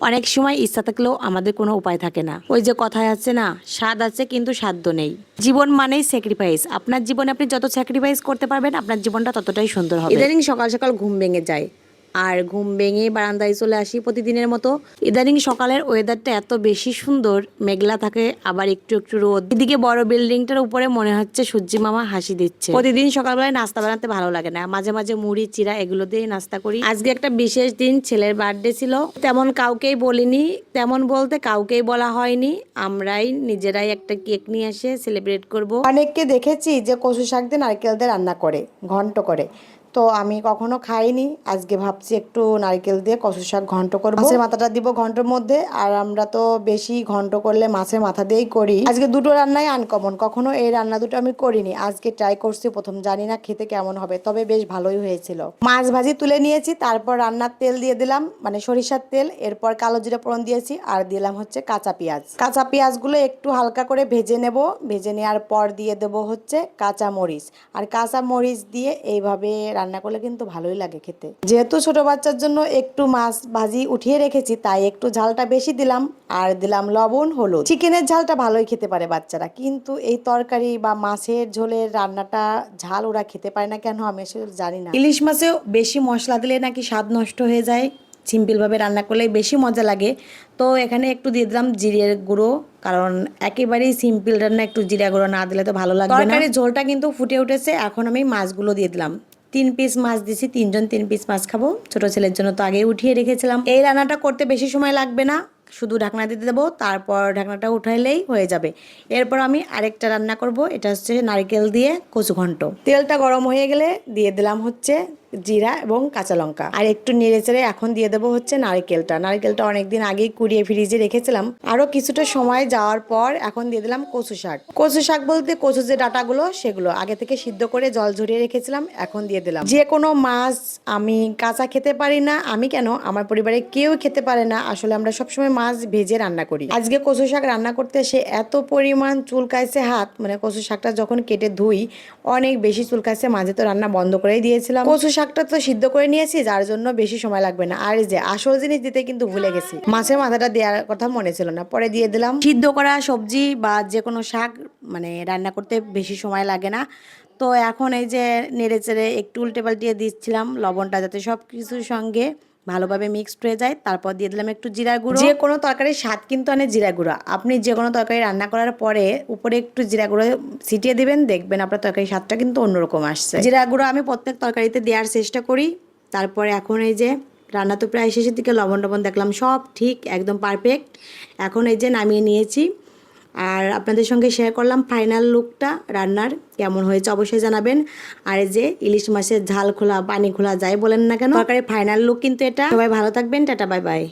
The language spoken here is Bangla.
অনেক সময় ইচ্ছা থাকলেও আমাদের কোনো উপায় থাকে না। ওই যে কথায় আছে না, স্বাদ আছে কিন্তু সাধ্য নেই। জীবন মানেই স্যাক্রিফাইস আপনার জীবনে আপনি যত স্যাক্রিফাইস করতে পারবেন, আপনার জীবনটা ততটাই সুন্দর হবে। ইদানিং সকাল সকাল ঘুম ভেঙে যায়। আর ঘুম ভেঙে বারান্দায় চলে আসি প্রতিদিনের মতো। ইদানিং সকালের ওয়েদারটা এত বেশি সুন্দর, মেঘলা থাকে, আবার একটু একটু রোদ। এদিকে বড় বিল্ডিংটার উপরে মনে হচ্ছে সূর্যি মামা হাসি দিচ্ছে। প্রতিদিন সকালবেলায় নাস্তা বানাতে ভালো লাগে না। মাঝে মাঝে মুড়ি চিরা এগুলো দিয়ে নাস্তা করি। আজকে একটা বিশেষ দিন, ছেলের বার্থডে ছিল। তেমন কাউকেই বলিনি, তেমন বলতে কাউকেই বলা হয়নি। আমরাই নিজেরাই একটা কেক নিয়ে এসে সেলিব্রেট করব। অনেককে দেখেছি যে কচু শাক দিয়ে নারকেল দিয়ে রান্না করে, ঘন্ট করে। তো আমি কখনো খাইনি। আজকে ভাবছি একটু নারকেল দিয়ে কচু শাক ঘন্ট করব। মাছের মাথাটা দিব ঘন্টর মধ্যে আর আমরা তো বেশি ঘন্ট করলে মাছের মাথা দিয়েই করি। আজকে দুটো রান্নাই আনকমন কখনো এই রান্না দুটো আমি করিনি। আজকে ট্রাই করছি প্রথম জানি না খেতে কেমন হবে তবে বেশ ভালোই হয়েছিল। মাছ ভাজি তুলে নিয়েছি তারপর রান্নার তেল দিয়ে দিলাম মানে সরিষার তেল এরপর কালো জিরা ফোড়ন দিয়েছি আর দিলাম হচ্ছে কাঁচা পেঁয়াজ। কাঁচা পেঁয়াজগুলো একটু হালকা করে ভেজে নেব ভেজে নেওয়ার পর দিয়ে দেব হচ্ছে কাঁচা মরিচ আর কাঁচা মরিচ দিয়ে এইভাবে রান্না করলে কিন্তু ভালোই লাগে খেতে। যেহেতু ছোট বাচ্চার জন্য একটু মাছ ভাজি উঠিয়ে রেখেছি তাই একটু ঝালটা বেশি দিলাম আর দিলাম লবণ হলুদ। চিকেনের ঝালটা ভালোই খেতে পারে বাচ্চারা কিন্তু এই তরকারি বা মাছের ঝোলের রান্নাটা ঝাল ওরা খেতে পারে না কেন আমি আসলে জানি না। ইলিশ মাছেও বেশি মশলা দিলে নাকি স্বাদ নষ্ট হয়ে যায় সিম্পলভাবে রান্না করলে বেশি মজা লাগে। তো এখানে একটু দিয়ে দিলাম জিরের গুঁড়ো কারণ একেবারেই সিম্পল রান্না একটু জিরা গুঁড়ো না দিলে তো ভালো লাগবে না। তরকারির ঝোলটা কিন্তু ফুটে উঠেছে এখন আমি মাছগুলো দিয়ে দিলাম। তিন পিস মাছ দিছি, তিনজন তিন পিস মাছ খাব। ছোট ছেলের জন্য তো আগে উঠিয়ে রেখেছিলাম। এই রান্নাটা করতে বেশি সময় লাগবে না, শুধু ঢাকনা দিতে দেবো, তারপর ঢাকনাটা উঠাইলেই হয়ে যাবে। এরপর আমি আরেকটা রান্না করব, এটা হচ্ছে নারকেল দিয়ে কচু ঘন্ট তেলটা গরম হয়ে গেলে দিয়ে দিলাম হচ্ছে জিরা এবং কাঁচা লঙ্কা। আর একটু নেড়ে চেড়ে এখন দিয়ে দেবো হচ্ছে নারকেলটা। নারকেলটা অনেকদিন আগেই কুড়িয়ে ফ্রিজে রেখেছিলাম। আরও কিছুটা সময় যাওয়ার পর এখন দিয়ে দিলাম কচু শাক। কচু শাক বলতে কচু যে ডাটাগুলো, সেগুলো আগে থেকে সিদ্ধ করে জল ঝরিয়ে রেখেছিলাম, এখন দিয়ে দিলাম। যে কোনো মাছ আমি কাঁচা খেতে পারি না, আমি কেন? আমার পরিবারে কেউ খেতে পারে না। আসলে আমরা সবসময় মাছ ভেজে রান্না করি। আজকে কচু শাক রান্না করতে সে এত পরিমাণ চুলকাইছে হাত মানে কচু শাকটা যখন কেটে ধুই, অনেক বেশি চুলকাইছে, মাঝে তো রান্না বন্ধ করেই দিয়েছিলাম। কচু শাকটা তো সিদ্ধ করে নিয়েছি, যার জন্য বেশি সময় লাগবে না। আর যে আসল জিনিস দিতে কিন্তু ভুলে গেছি। মাছের মাথাটা দেওয়ার কথা মনে ছিল না, পরে দিয়ে দিলাম। সিদ্ধ করা সবজি বা যে কোনো শাক মানে রান্না করতে বেশি সময় লাগে না। তো এখন এই যে নেড়ে চেড়ে একটু উল্টে পাল্টিয়ে দিচ্ছিলাম লবণটা, যাতে সব কিছুর সঙ্গে ভালোভাবে মিক্সড হয়ে যায়। তারপর দিয়ে দিলাম একটু জিরা গুঁড়ো। যে কোনো তরকারির স্বাদ কিন্তু আনে জিরা গুঁড়ো। আপনি যে কোনো তরকারি রান্না করার পরে উপরে একটু জিরা গুঁড়ো ছিটিয়ে দেবেন দেখবেন আপনার তরকারির স্বাদটা কিন্তু অন্যরকম আসছে। জিরা গুঁড়ো আমি প্রত্যেক তরকারিতে দেওয়ার চেষ্টা করি। তারপরে এখন এই যে রান্না তো প্রায় শেষের দিকে লবণ টবণ দেখলাম সব ঠিক একদম পারফেক্ট এখন এই যে নামিয়ে নিয়েছি। আর আপনাদের সঙ্গে শেয়ার করলাম ফাইনাল লুকটা রান্নার, কেমন হয়েছে অবশ্যই জানাবেন। আর যে ইলিশ মাছের ঝাল খোলা, পানি খোলা যাই বলেন না কেন? ফাইনাল লুক কিন্তু এটা। সবাই ভালো থাকবেন, টাটা বাই বাই